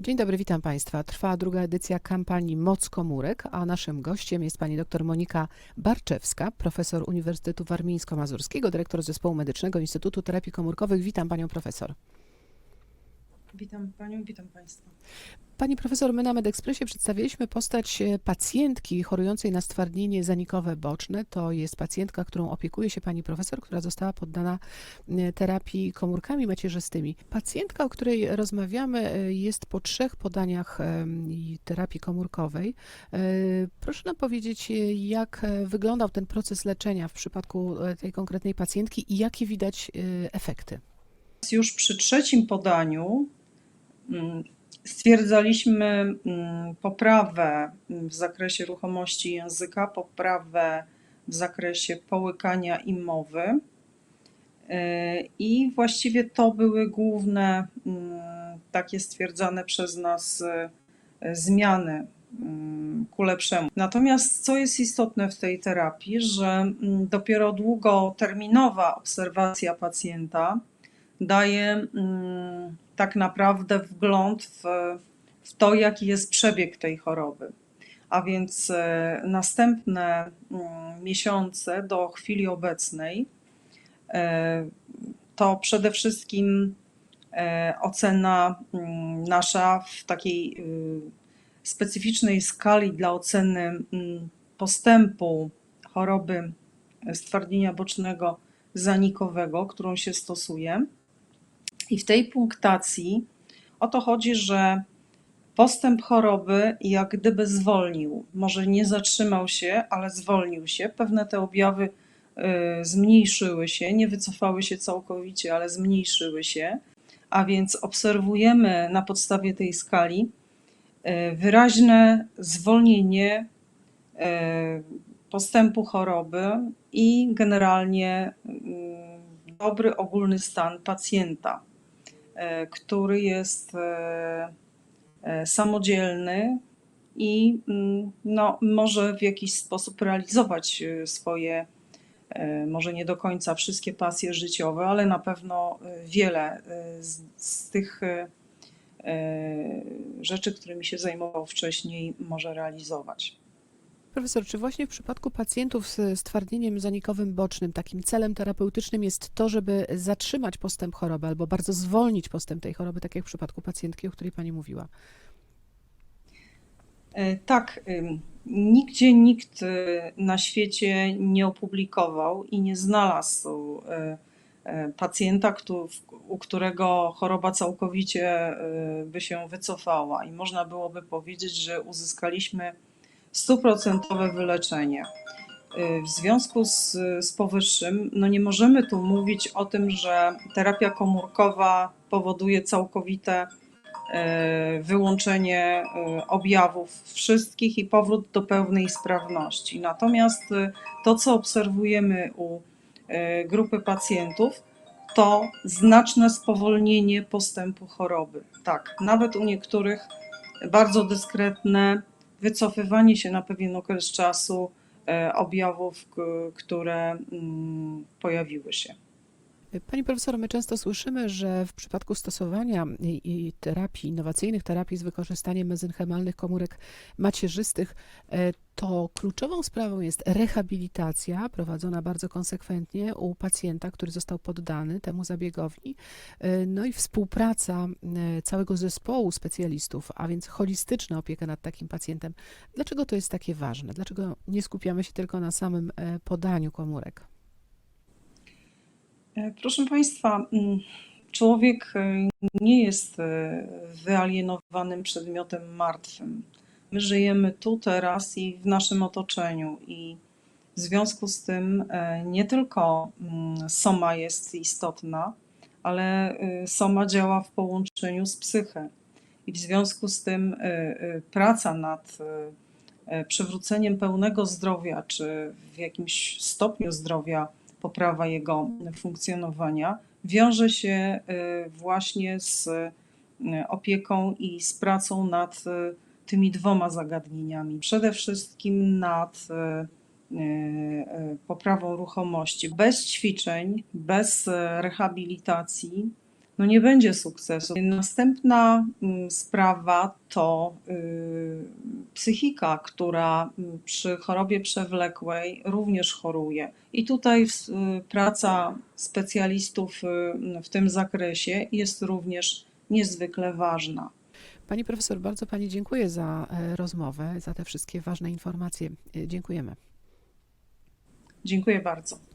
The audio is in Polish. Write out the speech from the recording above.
Dzień dobry, witam Państwa. Trwa druga edycja kampanii Moc Komórek, a naszym gościem jest pani dr Monika Barczewska, profesor Uniwersytetu Warmińsko-Mazurskiego, dyrektor Zespołu Medycznego Instytutu Terapii Komórkowych. Witam panią profesor. Witam Panią, witam Państwa. Pani profesor, my na MedExpressie przedstawiliśmy postać e, pacjentki chorującej na stwardnienie zanikowe boczne. To jest pacjentka, którą opiekuje się pani profesor, która została poddana e, terapii komórkami macierzystymi. Pacjentka, o której rozmawiamy, e, jest po trzech podaniach terapii komórkowej. Proszę nam powiedzieć, jak wyglądał ten proces leczenia w przypadku tej konkretnej pacjentki i jakie widać efekty? Już przy trzecim podaniu mm, stwierdzaliśmy mm, poprawę w zakresie ruchomości języka, poprawę w zakresie połykania i mowy. Yy, I właściwie to były główne mm, takie stwierdzane przez nas y, zmiany mm, ku lepszemu. Natomiast co jest istotne w tej terapii, że dopiero długoterminowa obserwacja pacjenta daje tak naprawdę wgląd w, w to, jaki jest przebieg tej choroby. A więc e, następne mm, miesiące do chwili obecnej e, to przede wszystkim e, ocena mm, nasza w takiej y, specyficznej skali dla oceny mm, postępu choroby stwardnienia bocznego zanikowego, którą się stosuje. I w tej punktacji o to chodzi, że postęp choroby jak gdyby zwolnił. Może nie zatrzymał się, ale zwolnił się. Pewne te objawy y, zmniejszyły się, nie wycofały się całkowicie, ale zmniejszyły się. A więc obserwujemy na podstawie tej skali y, wyraźne zwolnienie y, postępu choroby i generalnie dobry ogólny stan pacjenta, który jest e, e, samodzielny i mm, no, może w jakiś sposób realizować e, swoje, e, może nie do końca wszystkie pasje życiowe, ale na pewno e, wiele e, z, z tych e, e, rzeczy, którymi się zajmował wcześniej, może realizować. Profesor, czy właśnie w przypadku pacjentów z stwardnieniem zanikowym bocznym takim celem terapeutycznym jest to, żeby zatrzymać postęp choroby albo bardzo zwolnić postęp tej choroby, tak jak w przypadku pacjentki, o której Pani mówiła? E, Tak, nigdzie nikt e, na świecie nie opublikował i nie znalazł e, e, pacjenta, u którego choroba całkowicie by się wycofała i można byłoby powiedzieć, że uzyskaliśmy stuprocentowe wyleczenie. E, W związku z, z powyższym, no nie możemy tu mówić o tym, że terapia komórkowa powoduje całkowite e, wyłączenie e, objawów wszystkich i powrót do pełnej sprawności. Natomiast to, co obserwujemy u grupy pacjentów, to znaczne spowolnienie postępu choroby. Tak, nawet u niektórych bardzo dyskretne wycofywanie się na pewien okres czasu e, objawów, które mm, pojawiły się. Pani profesor, my często słyszymy, że w przypadku stosowania terapii, innowacyjnych terapii z wykorzystaniem mezenchemalnych komórek macierzystych, e, to kluczową sprawą jest rehabilitacja prowadzona bardzo konsekwentnie u pacjenta, który został poddany temu zabiegowi, e, no i współpraca e, całego zespołu specjalistów, a więc holistyczna opieka nad takim pacjentem. Dlaczego to jest takie ważne? Dlaczego nie skupiamy się tylko na samym podaniu komórek? E, Proszę Państwa, mm, człowiek e, nie jest e, wyalienowanym przedmiotem martwym. My żyjemy tu, teraz i w naszym otoczeniu, i w związku z tym nie tylko mm, soma jest istotna, ale soma działa w połączeniu z psyche. I w związku z tym praca nad przywróceniem pełnego zdrowia, czy w jakimś stopniu zdrowia, poprawa jego funkcjonowania, wiąże się y, właśnie z y, opieką i z pracą nad y, tymi dwoma zagadnieniami. Przede wszystkim nad poprawą ruchomości. Bez ćwiczeń, bez rehabilitacji no nie będzie sukcesu. Następna mm, sprawa to y, psychika, która mm, przy chorobie przewlekłej również choruje. I tutaj y, praca specjalistów y, w tym zakresie jest również niezwykle ważna. Pani profesor, bardzo Pani dziękuję za e, rozmowę, za te wszystkie ważne informacje. E, Dziękujemy. Dziękuję bardzo.